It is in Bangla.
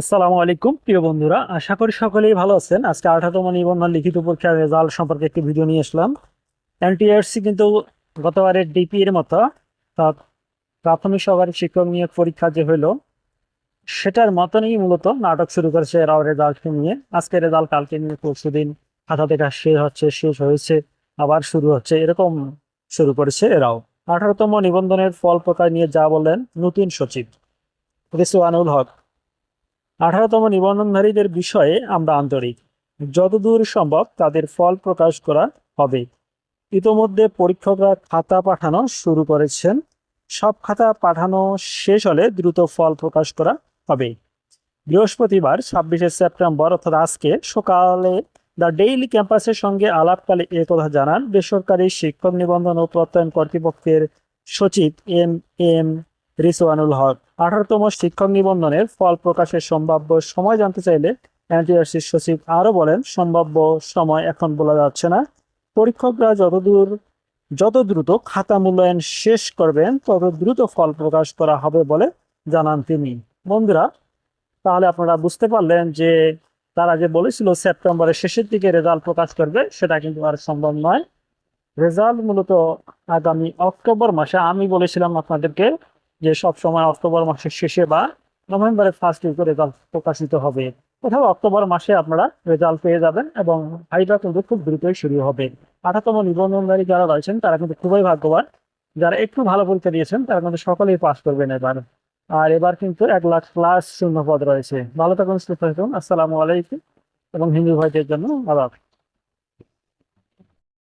আসসালামু আলাইকুম, প্রিয় বন্ধুরা। আশা করি সকলেই ভালো আছেন। আজকে আঠারোতম নিবন্ধন লিখিত পরীক্ষার রেজাল্ট সম্পর্কে একটি ভিডিও নিয়ে আসলাম। এনটিআরসি কিন্তু গতবারের ডিপি এর মতো প্রাথমিক সহকারী শিক্ষক নিয়োগ পরীক্ষা যে হলো সেটার মতনই মূলত নাটক শুরু করেছে এরাও রেজাল্টকে নিয়ে। আজকে রেজাল্ট কালকে নিয়ে পরশু দিন খাতা দেখা শেষ হচ্ছে, শেষ হয়েছে, আবার শুরু হচ্ছে, এরকম শুরু করেছে এরাও। আঠারোতম নিবন্ধনের ফল প্রকার নিয়ে যা বললেন নতুন সচিব রিসওয়ানুল হক। আঠারোতম নিবন্ধনধারীদের বিষয়ে আমরা আন্তরিক। যতদূর সম্ভব তাদের ফল প্রকাশ করা হবে। ইতোমধ্যে পরীক্ষকরা খাতা পাঠানো শুরু করেছেন। সব খাতা পাঠানো শেষ হলে দ্রুত ফল প্রকাশ করা হবে। বৃহস্পতিবার ছাব্বিশে সেপ্টেম্বর, অর্থাৎ আজকে সকালে দ্য ডেইলি ক্যাম্পাসের সঙ্গে আলাপকালে এ কথা জানান বেসরকারি শিক্ষক নিবন্ধন ও প্রত্যয়ন কর্তৃপক্ষের সচিব এম এম রিসওয়ানুল হক। আঠারোতম শিক্ষক নিবন্ধনের ফল প্রকাশের সম্ভাব্য সময় জানতে চাইলে এনটিআরসির সচিব আরও বলেন, সম্ভাব্য সময় এখন বলা যাচ্ছে না। পরীক্ষকরা যতদূর যত দ্রুত খাতা মূল্যায়ন শেষ করবেন, তত দ্রুত ফল প্রকাশ করা হবে বলে জানান তিনি। বন্ধুরা, তাহলে আপনারা বুঝতে পারলেন যে তারা যে বলেছিল সেপ্টেম্বরের শেষের দিকে রেজাল্ট প্রকাশ করবে, সেটা কিন্তু আর সম্ভব নয়। রেজাল্ট মূলত আগামী অক্টোবর মাসে। আমি বলেছিলাম আপনাদেরকে যে সব সময় অক্টোবর মাসের শেষে বা নভেম্বরের ফার্স্ট উইকে রেজাল্ট প্রকাশিত হবে। কোথাও অক্টোবর মাসে আপনারা রেজাল্ট পেয়ে যাবেন এবং ভাইবা কিন্তু খুব দ্রুতই শুরু হবে। আঠাতম নিবন্ধনকারী যারা রয়েছেন, তারা কিন্তু খুবই ভাগ্যবান। যারা একটু ভালো পরীক্ষা দিয়েছেন, তারা কিন্তু সকলেই পাস করবেন এবার। আর এবার কিন্তু এক লাখ প্লাস শূন্য পদ রয়েছে। ভালো থাকুন, সুস্থ থাকুন। আসসালামু আলাইকুম এবং হিন্দু ভাইদের জন্য আলাপ